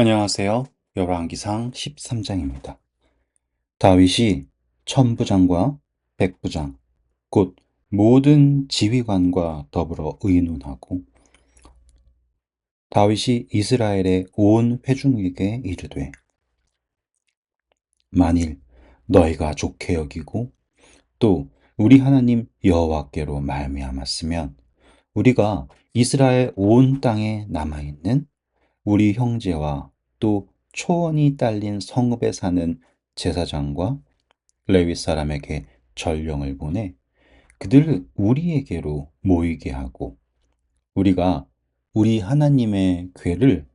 안녕하세요. 열왕기상 13장입니다. 다윗이 천부장과 백부장, 곧 모든 지휘관과 더불어 의논하고 다윗이 이스라엘의 온 회중에게 이르되 만일 너희가 좋게 여기고 또 우리 하나님 여호와께로 말미암았으면 우리가 이스라엘 온 땅에 남아 있는 우리 형제와 또 초원이 딸린 성읍에 사는 제사장과 레위 사람에게 전령을 보내 그들을 우리에게로 모이게 하고 우리가 우리 하나님의 궤를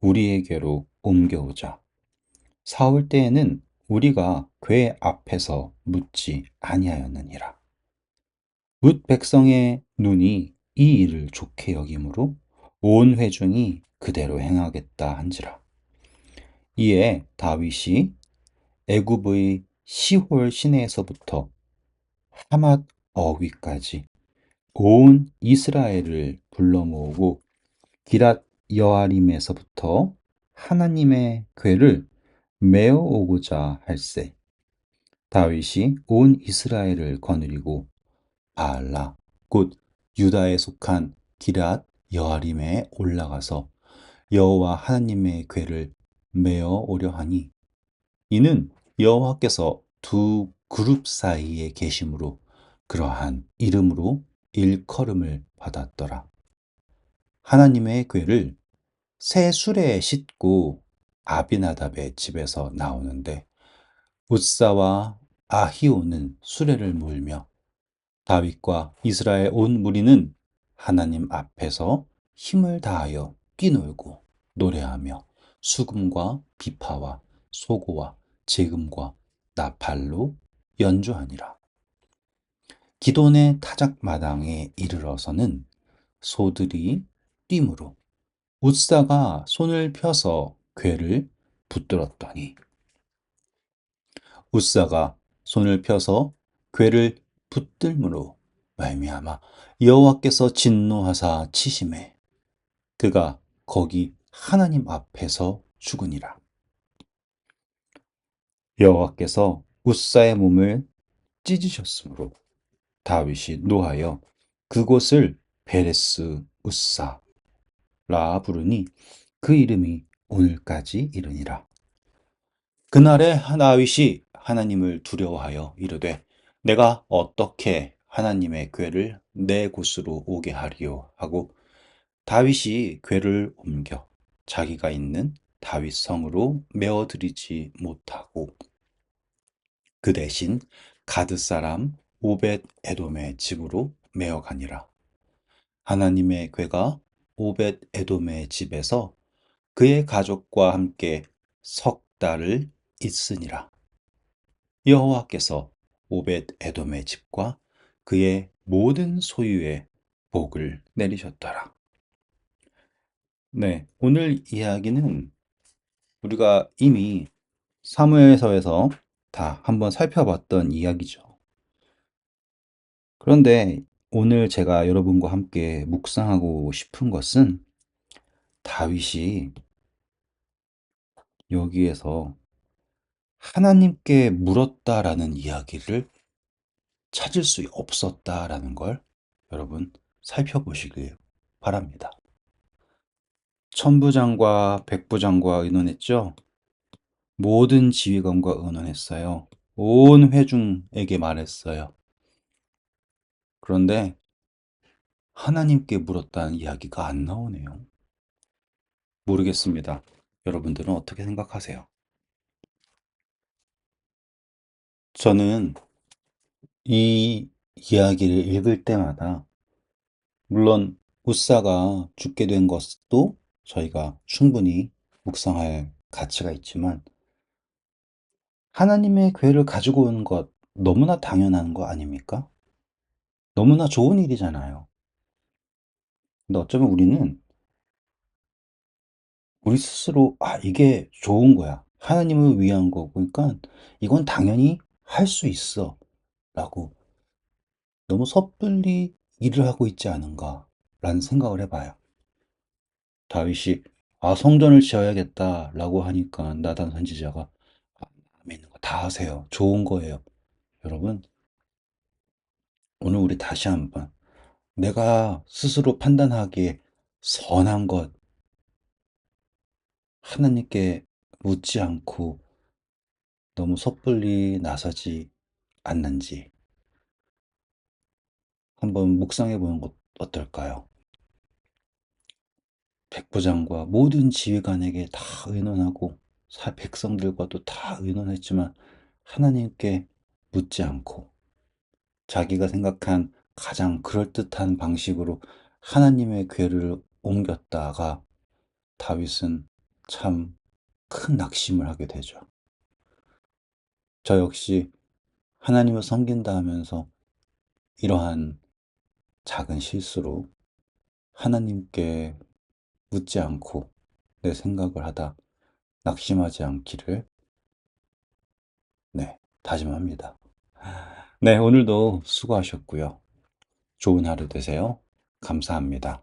우리에게로 옮겨오자. 사울 때에는 우리가 궤 앞에서 묻지 아니하였느니라. 뭇 백성의 눈이 이 일을 좋게 여김으로 온 회중이 그대로 행하겠다 한지라. 이에 다윗이 애굽의 시홀 시내에서부터 하맛 어귀까지 온 이스라엘을 불러 모으고 기랏 여아림에서부터 하나님의 궤를 메어 오고자 할세. 다윗이 온 이스라엘을 거느리고 바알라 곧 유다에 속한 기랏 여아림에 올라가서 여호와 하나님의 궤를 메어 오려 하니 이는 여호와께서 두 그룹 사이에 계심으로 그러한 이름으로 일컬음을 받았더라. 하나님의 궤를 새 수레에 싣고 아비나답의 집에서 나오는데 웃사와 아히오는 수레를 몰며 다윗과 이스라엘 온 무리는 하나님 앞에서 힘을 다하여 뛰놀고 노래하며 수금과 비파와 소고와 재금과 나팔로 연주하니라. 기돈의 타작마당에 이르러서는 소들이 뛰므로 웃사가 손을 펴서 궤를 붙들었더니 웃사가 손을 펴서 궤를 붙들므로 말미암아 여호와께서 진노하사 치심에 그가 거기 하나님 앞에서 죽으니라. 여호와께서 웃사의 몸을 찢으셨으므로 다윗이 노하여 그곳을 베레스 웃사라 부르니 그 이름이 오늘까지 이르니라. 그날에 다윗이 하나님을 두려워하여 이르되 내가 어떻게 하나님의 궤를 내 곳으로 오게 하리요 하고 다윗이 궤를 옮겨 자기가 있는 다윗 성으로 메어들이지 못하고 그 대신 가드 사람 오벳 에돔의 집으로 메어 가니라. 하나님의 궤가 오벳 에돔의 집에서 그의 가족과 함께 석 달을 있으니라. 여호와께서 오벳 에돔의 집과 그의 모든 소유에 복을 내리셨더라. 네, 오늘 이야기는 우리가 이미 사무엘서에서 다 한번 살펴봤던 이야기죠. 그런데 오늘 제가 여러분과 함께 묵상하고 싶은 것은 다윗이 여기에서 하나님께 물었다라는 이야기를 찾을 수 없었다라는 걸 여러분 살펴보시길 바랍니다. 천부장과 백부장과 의논했죠. 모든 지휘관과 의논했어요. 온 회중에게 말했어요. 그런데 하나님께 물었다는 이야기가 안 나오네요. 모르겠습니다. 여러분들은 어떻게 생각하세요? 저는 이 이야기를 읽을 때마다 물론 우사가 죽게 된 것도 저희가 충분히 묵상할 가치가 있지만 하나님의 궤를 가지고 오는 것 너무나 당연한 거 아닙니까? 너무나 좋은 일이잖아요. 근데 어쩌면 우리는 우리 스스로 아 이게 좋은 거야. 하나님을 위한 거고 그러니까 이건 당연히 할 수 있어 라고 너무 섣불리 일을 하고 있지 않은가라는 생각을 해봐요. 다윗이 아, 성전을 지어야겠다라고 하니까 나단 선지자가 아, 마음에 있는 거 다 하세요. 좋은 거예요. 여러분, 오늘 우리 다시 한번 내가 스스로 판단하기에 선한 것 하나님께 묻지 않고 너무 섣불리 나서지 않는지 한번 묵상해 보는 것 어떨까요? 백부장과 모든 지휘관에게 다 의논하고 사- 백성들과도 다 의논했지만 하나님께 묻지 않고 자기가 생각한 가장 그럴듯한 방식으로 하나님의 궤를 옮겼다가 다윗은 참 큰 낙심을 하게 되죠. 저 역시 하나님을 섬긴다 하면서 이러한 작은 실수로 하나님께 묻지 않고 내 생각을 하다 낙심하지 않기를 네, 다짐합니다. 네, 오늘도 수고하셨고요. 좋은 하루 되세요. 감사합니다.